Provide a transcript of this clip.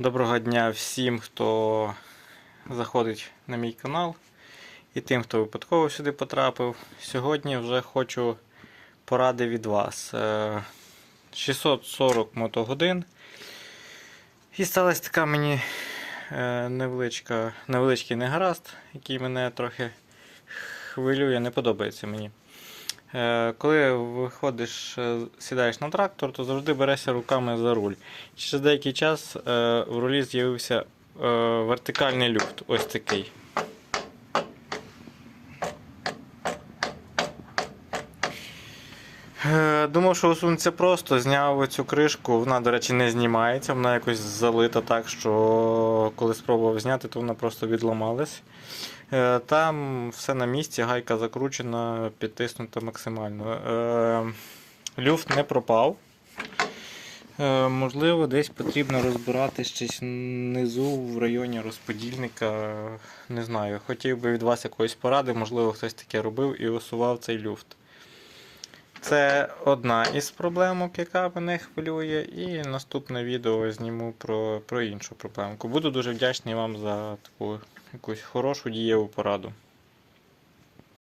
Доброго дня всім, хто заходить на мій канал і тим, хто випадково сюди потрапив. Сьогодні вже хочу поради від вас. Е, 640 мотогодин. І сталася така мені е, невеличка, невеличкий негаразд, який мене трохи хвилює, не подобається мені. Е, Коли виходиш, е, сідаєш на трактор, то завжди берешся руками за руль. Через деякий час е, в рулі з'явився вертикальний люфт. Ось такий. Думав, що усунеться просто, зняв цю кришку, вона, до речі, не знімається, вона якось залита так, що коли спробував зняти, то вона просто відламалась. Е, Там все на місці, гайка закручена, підтиснута максимально. Е, Люфт не пропав. Е, Можливо, десь потрібно розбирати щось внизу в районі розподільника. Не знаю. Хотів би від вас якоїсь поради, можливо, хтось таке робив і усував цей люфт. Це одна із проблемок, яка мене хвилює, і наступне відео зніму про, про іншу проблемку. Буду дуже вдячний вам за таку якусь хорошу дієву пораду.